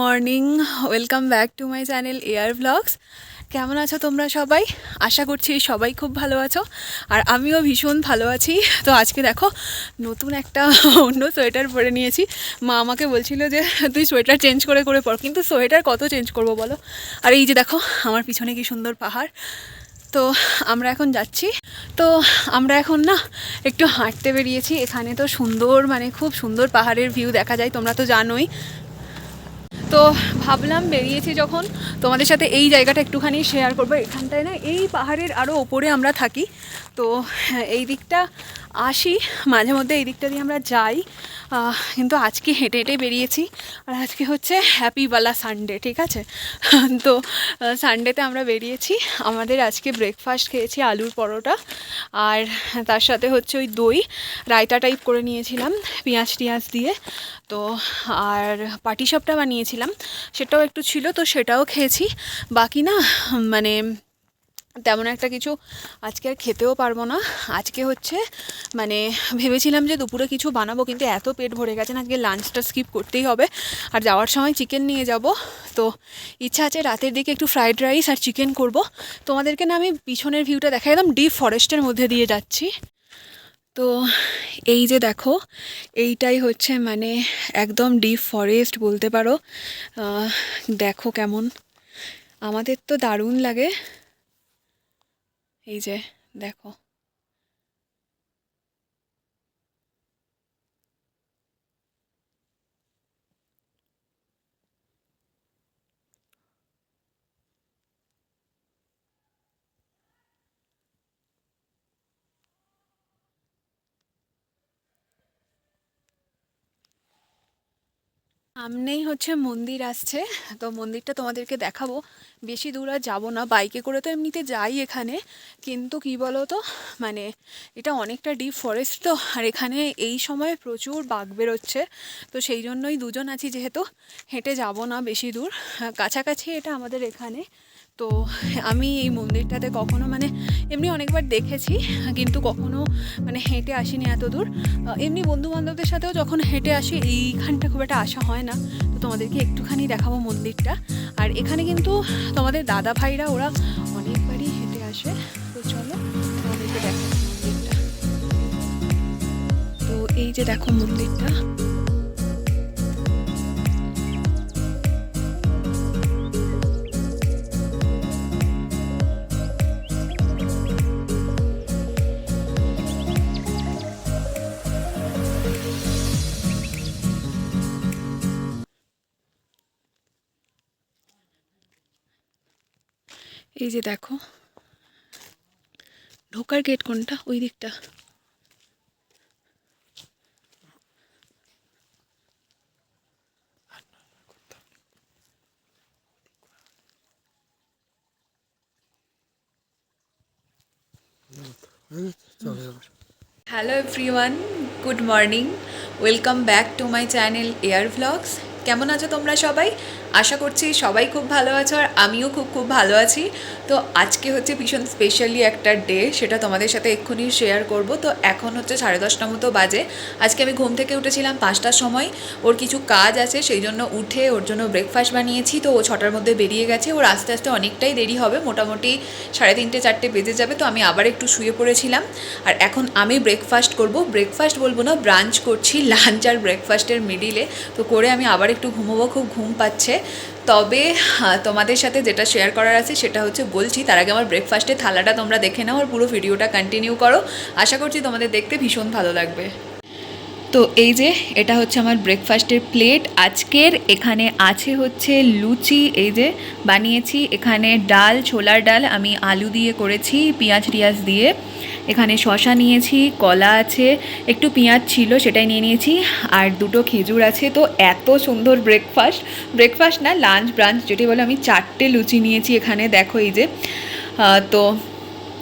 Morning welcome back to my channel air vlogs কেমন আছো তোমরা সবাই? আশা করছি সবাই খুব ভালো আছো, আর আমিও ভীষণ ভালো আছি। তো আজকে দেখো, নতুন একটা অন্য সোয়েটার পরে নিয়েছি। মা আমাকে বলছিল যে, তুই সোয়েটার চেঞ্জ করে করে পর। কিন্তু সোয়েটার কত চেঞ্জ করব বলো? আর এই যে দেখো, আমার পিছনে কি সুন্দর পাহাড়। তো আমরা এখন যাচ্ছি। তো আমরা এখন না, একটু হাঁটতে বেরিয়েছি। এখানে তো সুন্দর মানে খুব সুন্দর পাহাড়ের ভিউ দেখা যায়, তোমরা তো জানোই। তো ভাবলাম বেরিয়েছি যখন। তোমাদের সাথে এই জায়গাটা একটুখানি শেয়ার করব। এখানটায় না এই পাহাড়ের আরও ওপরে আমরা থাকি। তো হ্যাঁ, এই দিকটা আসি। মাঝে মধ্যে এই দিকটা দিয়ে আমরা যাই। কিন্তু আজকে হেঁটে হেঁটে বেরিয়েছি। আর আজকে হচ্ছে হ্যাপিওয়ালা সানডে ঠিক আছে? তো সানডেতে আমরা বেরিয়েছি। আমাদের আজকে ব্রেকফাস্ট খেয়েছি আলুর পরোটা। আর তার সাথে হচ্ছে ওই দই। রায়তা টাইপ করে নিয়েছিলাম, পেঁয়াজ টিয়াজ দিয়ে। তো, আর পাটি পাটিসাপটা বানিয়েছিলাম। সেটাও একটু ছিল, তো সেটাও খেয়েছি। বাকি না মানে তেমন একটা কিছু আজকে আর খেতেও পারব না। আজকে হচ্ছে মানে ভেবেছিলাম যে দুপুরে কিছু বানাবো, কিন্তু এত পেট ভরে গেছে না, আজকে লাঞ্চটা স্কিপ করতেই হবে। আর যাওয়ার সময় চিকেন নিয়ে যাব। তো ইচ্ছা আছে রাতের দিকে একটু ফ্রাইড রাইস আর চিকেন করব। তোমাদেরকে না আমি পিছনের ভিউটা দেখা একদম ডিপ ফরেস্টের মধ্যে দিয়ে যাচ্ছি। তো এই যে দেখো, এইটাই হচ্ছে মানে একদম ডিপ ফরেস্ট বলতে পারো। দেখো কেমন। আমাদের তো দারুণ লাগে। এই যে দেখো। সামনেই হচ্ছে মন্দির আসছে, তো মন্দিরটা তোমাদেরকে দেখাবো। বেশি দূর আর যাব না, বাইকে করে তো এমনিতে যাই এখানে, কিন্তু কি বলো তো মানে এটা অনেকটা ডিপ ফরেস্ট তো, আর এখানে এই সময় প্রচুর বাঘ বেরোচ্ছে, তো সেই জন্যই দুজন আছি যেহেতু, হেঁটে যাব না বেশি দূর। কাছাকাছি এটা আমাদের এখানে তো আমি এই মন্দিরটাতে কখনো মানে এমনি অনেকবার দেখেছি, কিন্তু কখনো মানে হেঁটে আসিনি এত দূর। এমনি বন্ধু বান্ধবদের সাথেও যখন হেঁটে আসি, এইখানটা খুব একটা আসা হয় না। তো তোমাদেরকে একটুখানি দেখাবো মন্দিরটা। আর এখানে কিন্তু তোমাদের দাদা ভাইরা ওরা অনেকবারই হেঁটে আসে। তো চলো তোমাদেরকে দেখাচ্ছি মন্দিরটা। তো এই যে দেখো মন্দিরটা। এই যে দেখো, ঢোকার গেট কোনটা? ওই দিকটা। Hello everyone good morning welcome back to my channel air vlogs কেমন আছো তোমরা সবাই? আশা করছি সবাই খুব ভালো আছো আর আমিও খুব খুব ভালো আছি। তো আজকে হচ্ছে ভীষণ স্পেশালি একটা ডে সেটা তোমাদের সাথে এক্ষুনি শেয়ার করব। তো এখন হচ্ছে সাড়ে দশটা মতো বাজে। আজকে আমি ঘুম থেকে উঠেছিলাম পাঁচটার সময়। ওর কিছু কাজ আছে, সেই জন্য উঠে ওর জন্য ব্রেকফাস্ট বানিয়েছি। তো ও ছটার মধ্যে বেরিয়ে গেছে। ওর আস্তে আস্তে অনেকটাই দেরি হবে, মোটামুটি সাড়ে তিনটে, চারটে বেজে যাবে। তো আমি আবার একটু শুয়ে পড়েছিলাম। আর এখন আমি ব্রেকফাস্ট করব। ব্রেকফাস্ট বলব না ব্রাঞ্চ করছি লাঞ্চ আর ব্রেকফাস্টের মিডিলে তো করে আমি আবার একটু ঘুমোবো, খুব ঘুম পাচ্ছে। তবে তোমাদের সাথে যেটা শেয়ার করার আছে সেটা হচ্ছে বলছি, তার আগে আমার ব্রেকফাস্টের থালাটা তোমরা দেখে নাও আর পুরো ভিডিওটা কন্টিনিউ করো। আশা করছি তোমাদের দেখতে ভীষণ ভালো লাগবে। তো এই যে, এটা হচ্ছে আমার ব্রেকফাস্টের প্লেট আজকের এখানে আছে হচ্ছে লুচি, এই যে বানিয়েছি। এখানে ডাল, ছোলার ডাল আমি আলু দিয়ে করেছি, পেঁয়াজ টিয়াজ দিয়ে। এখানে শশা নিয়েছি, কলা আছে, একটু পেঁয়াজ ছিল সেটাই নিয়ে নিয়েছি, আর দুটো খেজুর আছে। তো এত সুন্দর ব্রেকফাস্ট ব্রেকফাস্ট না লাঞ্চ ব্রাঞ্চ যেটি বলে আমি চারটে লুচি নিয়েছি এখানে, দেখো এই যে। তো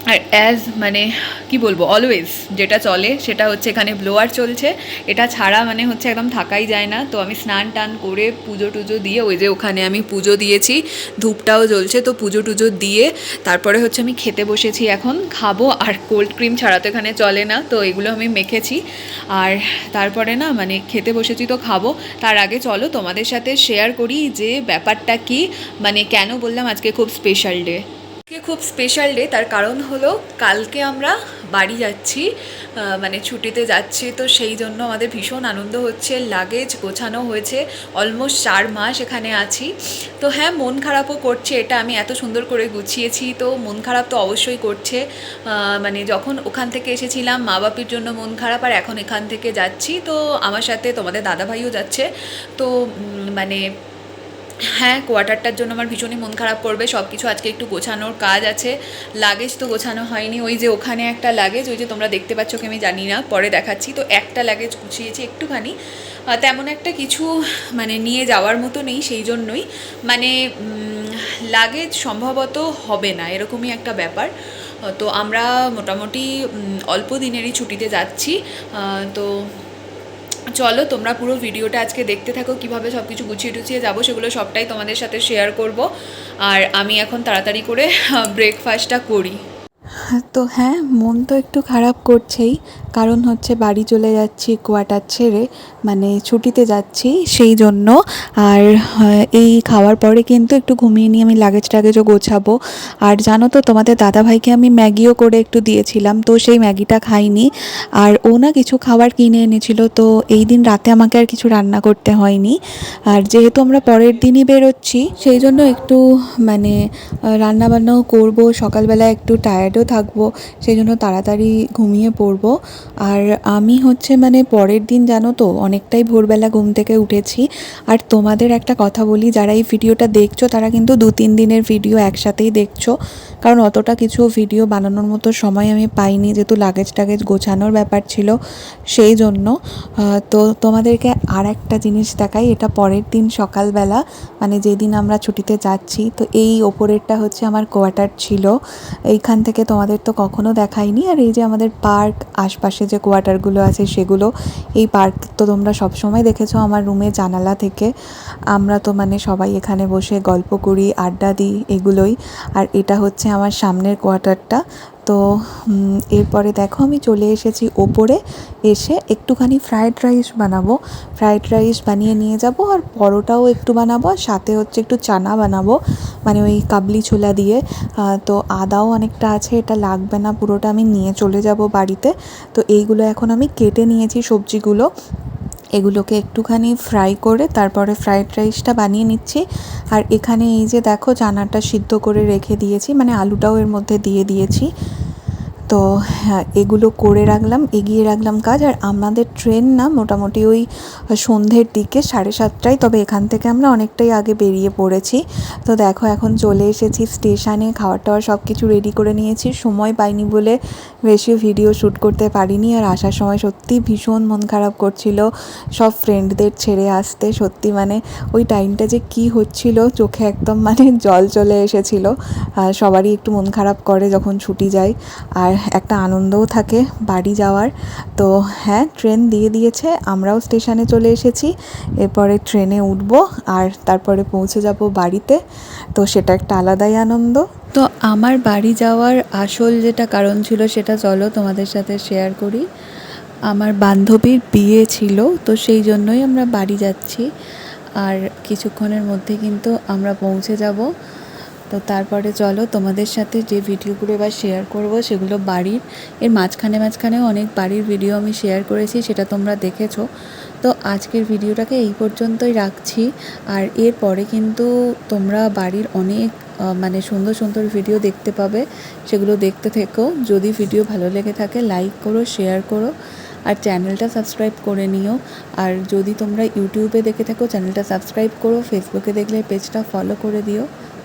আর অ্যাজ মানে কি বলব অলওয়েজ যেটা চলে সেটা হচ্ছে এখানে ব্লোয়ার চলছে। এটা ছাড়া মানে হচ্ছে একদম থাকাই যায় না। তো আমি স্নান টান করে পুজো টুজো দিয়ে ওই যে ওখানে আমি পুজো দিয়েছি, ধূপটাও জ্বলছে। তো পুজো টুজো দিয়ে তারপরে হচ্ছে আমি খেতে বসেছি এখন, খাব। আর কোল্ড ক্রিম ছাড়া তো এখানে চলে না, তো এগুলো আমি মেখেছি। আর তারপরে না মানে খেতে বসেছি তো খাব। তার আগে চলো তোমাদের সাথে শেয়ার করি যে ব্যাপারটা কি মানে কেন বললাম আজকে খুব স্পেশাল ডে আজকে খুব স্পেশাল ডে তার কারণ হলো কালকে আমরা বাড়ি যাচ্ছি মানে ছুটিতে যাচ্ছি, তো সেই জন্য আমাদের ভীষণ আনন্দ হচ্ছে লাগেজ গোছানো হয়েছে অলমোস্ট চার মাস এখানে আছি। তো হ্যাঁ মন খারাপও করছে, এটা আমি এত সুন্দর করে গুছিয়েছি, তো মন খারাপ তো অবশ্যই করছে। মানে যখন ওখান থেকে এসেছিলাম মা বাপির জন্য মন খারাপ, আর এখন এখান থেকে যাচ্ছি, তো আমার সাথে তোমাদের দাদাভাইও যাচ্ছে। তো মানে হ্যাঁ কোয়ার্টারটার জন্য আমার ভীষণই মন খারাপ করবে। সব কিছু আজকে একটু গোছানোর কাজ আছে। লাগেজ তো গোছানো হয়নি। ওই যে ওখানে একটা লাগেজ ওই যে তোমরা দেখতে পাচ্ছ কি আমি জানি না, পরে দেখাচ্ছি। তো একটা লাগেজ গুছিয়েছি একটুখানি। তেমন একটা কিছু মানে নিয়ে যাওয়ার মতো নেই সেই জন্যই। মানে লাগেজ সম্ভবত হবে না, এরকমই একটা ব্যাপার। তো আমরা মোটামুটি অল্প দিনেরই ছুটিতে যাচ্ছি। তো চলো, তোমরা পুরো ভিডিওটা আজকে দেখতে থাকো, কীভাবে সব কিছু গুছিয়ে টুছিয়ে যাব, সেগুলো সবটাই তোমাদের সাথে শেয়ার করব। আর আমি এখন তাড়াতাড়ি করে ব্রেকফাস্টটা করি। তো হ্যাঁ মন তো একটু খারাপ করছেই। কারণ হচ্ছে বাড়ি চলে যাচ্ছি কোয়াটার ছেড়ে মানে ছুটিতে যাচ্ছি সেই জন্য। আর এই খাওয়ার পরে কিন্তু একটু ঘুমিয়ে নিয়ে আমি লাগেজ টাগেজও গোছাবো। আর জানো তো, তোমাদের দাদাভাইকে আমি ম্যাগিও করে একটু দিয়েছিলাম, তো সেই ম্যাগিটা খাইনি। আর ও না কিছু খাবার কিনে এনেছিল, তো এই দিন রাতে আমাকে আর কিছু রান্না করতে হয়নি। আর যেহেতু আমরা পরের দিনই বেরোচ্ছি, সেই জন্য একটু মানে রান্নাবান্নাও করব। সকালবেলা একটু টায়ার্ডও থাকব সেই জন্য তাড়াতাড়ি ঘুমিয়ে পড়ব। আর আমি হচ্ছে মানে পরের দিন জানো তো, অনেকটাই ভোরবেলা ঘুম থেকে উঠেছি। আর তোমাদের একটা কথা বলি, যারা এই ভিডিওটা দেখছ, তারা কিন্তু দু তিন দিনের ভিডিও একসাথেই দেখছ। কারণ অতটা কিছু ভিডিও বানানোর মতো সময় আমি পাইনি, যেহেতু লাগেজ টাগেজ গোছানোর ব্যাপার ছিল, সেই জন্য। তো তোমাদেরকে আর একটা জিনিস দেখাই, এটা পরের দিন সকালবেলা মানে যেদিন আমরা ছুটিতে যাচ্ছি, তো এই ওপরেরটা হচ্ছে আমার কোয়ার্টার ছিল। এইখান থেকে তোমাদের তো কখনো দেখাইনি। আর এই যে আমাদের পার্ক, আশপাশে যে কোয়ার্টারগুলো আছে সেগুলো, এই পার্ক তো তোমরা সবসময় দেখেছ আমার রুমে জানালা থেকে। আমরা তো মানে সবাই এখানে বসে গল্প করি, আড্ডা দিই এগুলোই। আর এটা হচ্ছে আমার সামনের কোয়ার্টারটা। তো এরপরে দেখো আমি চলে এসেছি ওপরে। এসে একটুখানি ফ্রায়েড রাইস বানাবো। ফ্রায়েড রাইস বানিয়ে নিয়ে যাব আর পরোটাও একটু বানাবো আর সাথে হচ্ছে একটু চানা বানাবো মানে ওই কাবলি ছোলা দিয়ে। তো আদাও অনেকটা আছে, এটা লাগবে না, পুরোটা আমি নিয়ে চলে যাব বাড়িতে। তো এইগুলো এখন আমি কেটে নিয়েছি সবজিগুলো। এগুলোকে একটুখানি ফ্রাই করে তারপরে ফ্রাইড রাইসটা বানিয়ে নিচ্ছি। আর এখানে এই যে দেখো চানাটা সিদ্ধ করে রেখে দিয়েছি মানে আলুটাও এর মধ্যে দিয়ে দিয়েছি। তো হ্যাঁ এগুলো করে রাখলাম, এগিয়ে রাখলাম কাজ। আর আমাদের ট্রেন না মোটামুটি ওই সন্ধ্যের দিকে, সাড়ে সাতটায়, তবে এখান থেকে আমরা অনেকটাই আগে বেরিয়ে পড়েছি। তো দেখো, এখন চলে এসেছি স্টেশনে খাওয়ার টাওয়ার সব কিছু রেডি করে নিয়েছি। সময় পাইনি বলে বেশি ভিডিও শ্যুট করতে পারিনি। আর আসার সময় সত্যি ভীষণ মন খারাপ করছিল। সব ফ্রেন্ডদের ছেড়ে আসতে, সত্যি মানে ওই টাইমটা যে কি হচ্ছিল, চোখে একদম মানে জল চলে এসেছিল। সবারই একটু মন খারাপ করে যখন ছুটি যায়। আর একটা আনন্দও থাকে বাড়ি যাওয়ার। তো হ্যাঁ ট্রেন দিয়ে দিয়েছে, আমরাও স্টেশনে চলে এসেছি। এরপরে ট্রেনে উঠবো আর তারপরে পৌঁছে যাব বাড়িতে। তো সেটা একটা আলাদাই আনন্দ। তো আমার বাড়ি যাওয়ার আসল যেটা কারণ ছিল সেটা চলো তোমাদের সাথে শেয়ার করি। আমার বান্ধবীর বিয়ে ছিল, তো সেই জন্যই আমরা বাড়ি যাচ্ছি। আর কিছুক্ষণের মধ্যে কিন্তু আমরা পৌঁছে যাব। তো তারপরে চলো তোমাদের সাথে যে ভিডিওগুলো এবার শেয়ার করব সেগুলো বাড়ির। এর মাঝখানে মাঝখানেও অনেক বাড়ির ভিডিও আমি শেয়ার করেছি, সেটা তোমরা দেখেছ। তো আজকের ভিডিওটাকে এই পর্যন্তই রাখছি। আর এরপরে কিন্তু তোমরা বাড়ির অনেক মানে সুন্দর সুন্দর ভিডিও দেখতে পাবে। সেগুলো দেখতে থেকো। যদি ভিডিও ভালো লেগে থাকে লাইক করো শেয়ার করো। আর চ্যানেলটা সাবস্ক্রাইব করে নিও। আর যদি তোমরা ইউটিউবে দেখে থাকো চ্যানেলটা সাবস্ক্রাইব করো। ফেসবুকে দেখলে পেজটা ফলো করে দিও।